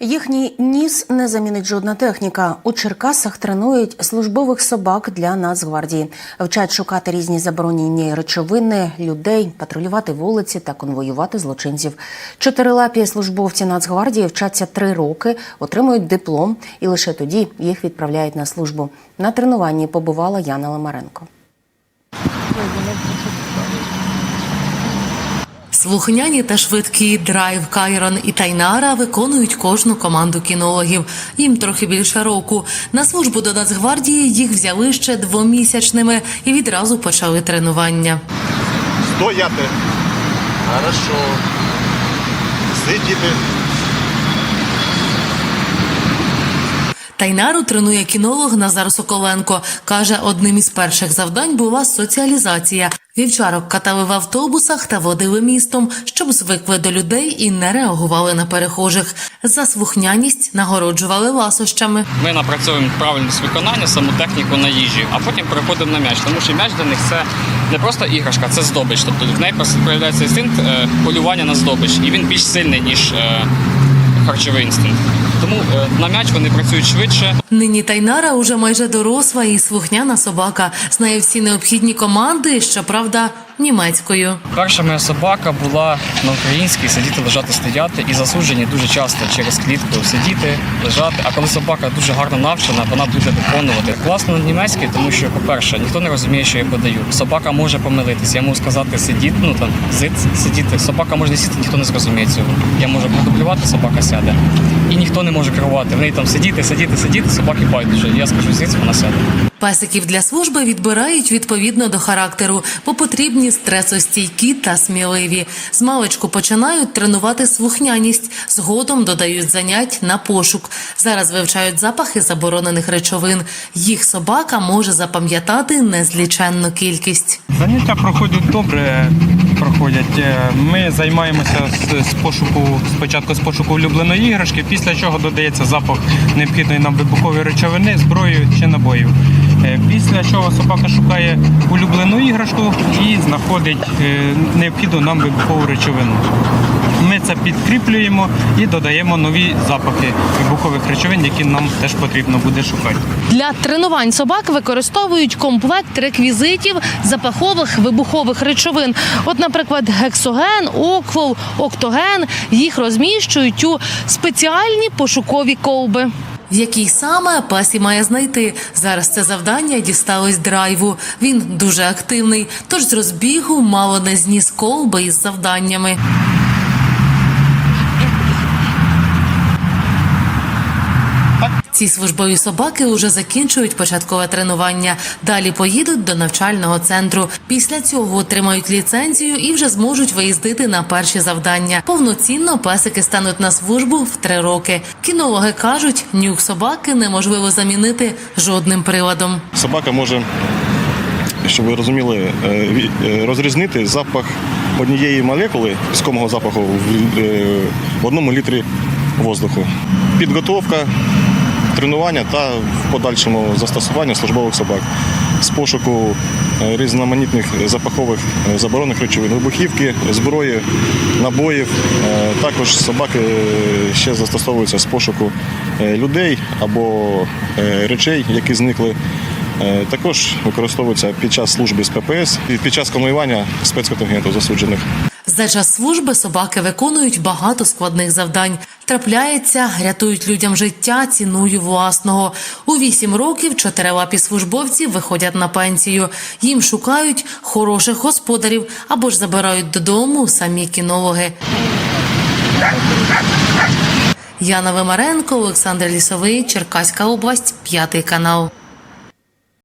Їхній ніс не замінить жодна техніка. У Черкасах тренують службових собак для Нацгвардії. Вчать шукати різні заборонені речовини, людей, патрулювати вулиці та конвоювати злочинців. Чотирилапі службовці Нацгвардії вчаться три роки, отримують диплом, і лише тоді їх відправляють на службу. На тренуванні побувала Яна Ламаренко. Слухняні та швидкі драйв, Кайрон і Тайнара виконують кожну команду кінологів. Їм трохи більше року. На службу до Нацгвардії їх взяли ще двомісячними і відразу почали тренування. Стояти. Хорошо. Сидіти. Тайнару тренує кінолог Назар Соколенко. Каже, одним із перших завдань була соціалізація. Вівчарок катали в автобусах та водили містом, щоб звикли до людей і не реагували на перехожих. За слухняність нагороджували ласощами. Ми напрацьовуємо правильність виконання, саму техніку на їжі, а потім переходимо на м'яч, тому що м'яч для них це не просто іграшка, це здобич. Тобто в неї проявляється інстинкт е, полювання на здобич, і він більш сильний ніж е, харчовий інстинкт. Тому е, на м'яч вони працюють швидше. Нині Тайнара уже майже доросла і слухняна собака. Знає всі необхідні команди, щоправда, німецькою. Перша моя собака була на українській сидіти, лежати, стояти, і засуджені дуже часто через клітку сидіти, лежати. А коли собака дуже гарно навчена, вона буде виконувати. Класно на німецькій, тому що, по-перше, ніхто не розуміє, що я подаю. Собака може помилитись. Я можу сказати сидіти, ну там зит, сидіти. Собака може не сидіти, ніхто не зрозуміє цього. Я можу продублювати, собака сяде. Ніхто не може керувати. В неї там сидіти, сидіти, сидіти, собаки байдуже. Я скажу зіць, вона сяде. Песиків для служби відбирають відповідно до характеру, бо потрібні стресостійкі та сміливі. З маличку починають тренувати слухняність, згодом додають занять на пошук. Зараз вивчають запахи заборонених речовин. Їх собака може запам'ятати незліченну кількість. Заняття проходять добре. Проходять. Е, Ми займаємося з, з пошуку спочатку з пошуку улюбленої іграшки, після чого додається запах необхідної нам вибухової речовини, зброї чи набоїв. Е, Після чого собака шукає улюблену іграшку і знаходить е, необхідну нам вибухову речовину. Ми це підкріплюємо і додаємо нові запахи вибухових речовин, які нам теж потрібно буде шукати. Для тренувань собак використовують комплект реквізитів запахових вибухових речовин. От, наприклад, гексоген, оквол, октоген. Їх розміщують у спеціальні пошукові колби. В якій саме пес і має знайти. Зараз це завдання дісталось драйву. Він дуже активний, тож з розбігу мало не зніс колби із завданнями. Ці службові собаки уже закінчують початкове тренування. Далі поїдуть до навчального центру. Після цього отримають ліцензію і вже зможуть виїздити на перші завдання. Повноцінно песики стануть на службу в три роки. Кінологи кажуть, нюх собаки неможливо замінити жодним приладом. Собака може, щоб ви розуміли, е, е, розрізнити запах однієї молекули іскомого запаху е, в одному літрі воздуху. Підготовка, тренування та в подальшому застосування службових собак з пошуку е, різноманітних запахових е, заборонених речовин, вибухівки, зброї, набоїв. Е, Також собаки ще застосовуються з пошуку людей або речей, які зникли. Також використовуються під час служби з ППС і під час конвоювання спецконтингенту засуджених. За час служби собаки виконують багато складних завдань. Трапляється, рятують людям життя ціною власного. У вісім років чотирилапі службовці виходять на пенсію. Їм шукають хороших господарів або ж забирають додому самі кінологи. Яна Вимаренко, Олександр Лісовий, Черкаська область, п'ятий канал.